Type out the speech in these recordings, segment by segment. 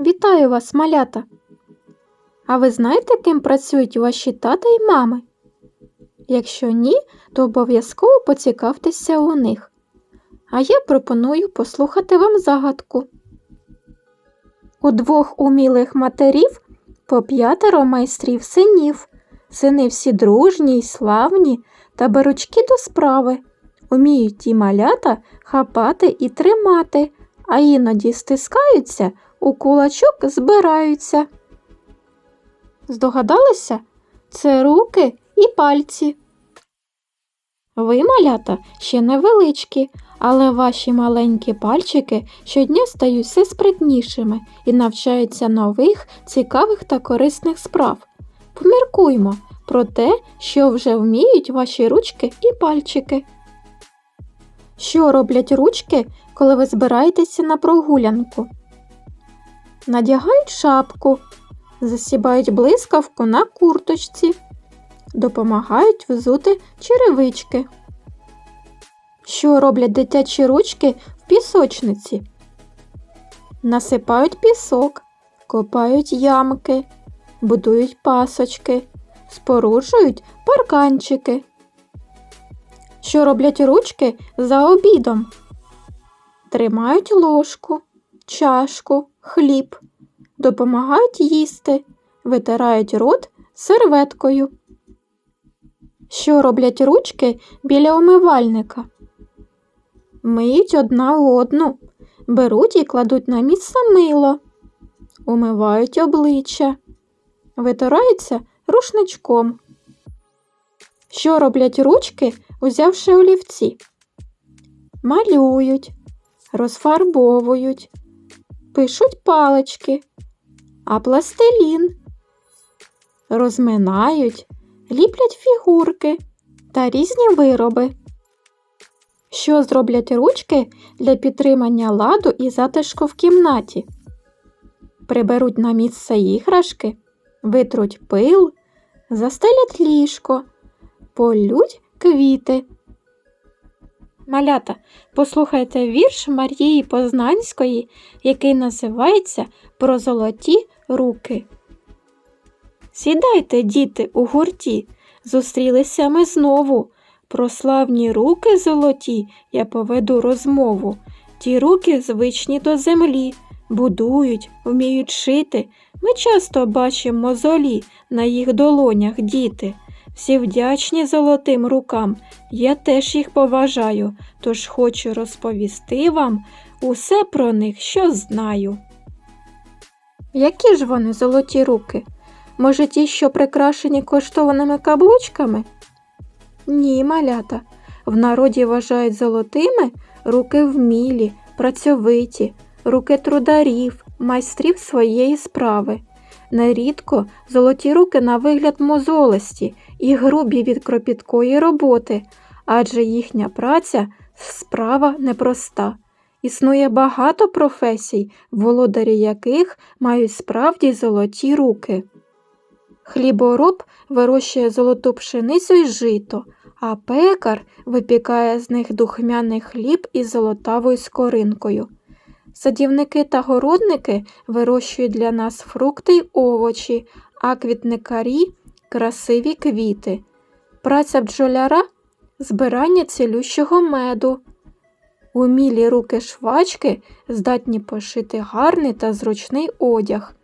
Вітаю вас, малята! А ви знаєте, ким працюють ваші тата і мами? Якщо ні, то обов'язково поцікавтеся у них. А я пропоную послухати вам загадку. У двох умілих матерів по п'ятеро майстрів синів. Сини всі дружні й славні та беручки до справи. Уміють ті малята хапати і тримати, а іноді стискаються, у кулачок збираються. Здогадалися? Це руки і пальці. Ви, малята, ще невеличкі, але ваші маленькі пальчики щодня стають все спритнішими і навчаються нових, цікавих та корисних справ. Поміркуймо про те, що вже вміють ваші ручки і пальчики. Що роблять ручки, коли ви збираєтеся на прогулянку? Надягають шапку, засібають блискавку на курточці, допомагають взути черевички. Що роблять дитячі ручки в пісочниці? Насипають пісок, копають ямки, будують пасочки, споруджують парканчики. Що роблять ручки за обідом? Тримають ложку, чашку, хліб, допомагають їсти, витирають рот серветкою. Що роблять ручки біля омивальника? Миють одна одну, беруть і кладуть на місце мило, умивають обличчя, витираються рушничком. Що роблять ручки, узявши олівці? Малюють, розфарбовують, пишуть палички, а пластилін, розминають, ліплять фігурки та різні вироби. Що зроблять ручки для підтримання ладу і затишку в кімнаті? Приберуть на місце іграшки, витруть пил, застелять ліжко, полють квіти. Малята, послухайте вірш Марії Познанської, який називається Про золоті руки. Сідайте, діти, у гурті, зустрілися ми знову. Про славні руки золоті я поведу розмову. Ті руки звичні до землі, будують, вміють шити. Ми часто бачимо мозолі на їх долонях діти. Всі вдячні золотим рукам, я теж їх поважаю, тож хочу розповісти вам усе про них, що знаю. Які ж вони золоті руки? Може, ті, що прикрашені коштованими каблучками? Ні, малята. В народі вважають золотими руки вмілі, працьовиті, руки трударів, майстрів своєї справи. Нерідко золоті руки на вигляд мозолисті і грубі від кропіткої роботи, адже їхня праця справа непроста. Існує багато професій, володарі яких мають справді золоті руки. Хлібороб вирощує золоту пшеницю й жито, а пекар випікає з них духмяний хліб із золотавою скоринкою. Садівники та городники вирощують для нас фрукти й овочі, а квітникарі красиві квіти. Праця бджоляра збирання цілющого меду. Умілі руки швачки здатні пошити гарний та зручний одяг.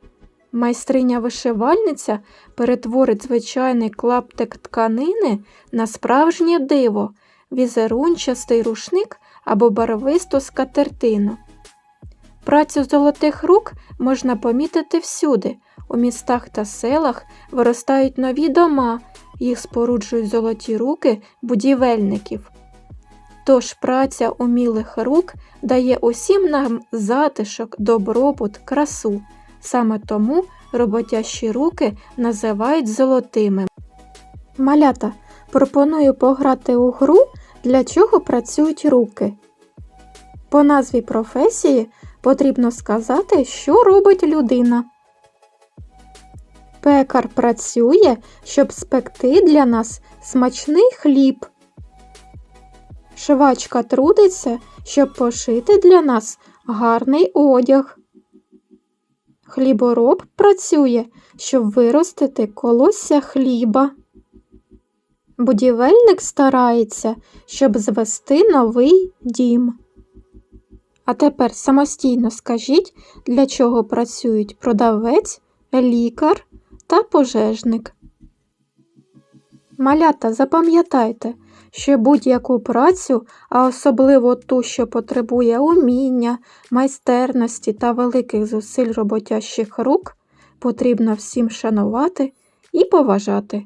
Майстриня вишивальниця перетворить звичайний клаптик тканини на справжнє диво, візерунчастий рушник або барвисту скатертину. Працю золотих рук можна помітити всюди. У містах та селах виростають нові дома, їх споруджують золоті руки будівельників. Тож праця умілих рук дає усім нам затишок, добробут, красу. Саме тому роботящі руки називають золотими. Малята, пропоную пограти у гру, для чого працюють руки. По назві професії потрібно сказати, що робить людина. Пекар працює, щоб спекти для нас смачний хліб. Швачка трудиться, щоб пошити для нас гарний одяг. Хлібороб працює, щоб виростити колосся хліба. Будівельник старається, щоб звести новий дім. А тепер самостійно скажіть, для чого працюють продавець, лікар та пожежник. Малята, запам'ятайте, що будь-яку працю, а особливо ту, що потребує уміння, майстерності та великих зусиль роботящих рук, потрібно всім шанувати і поважати.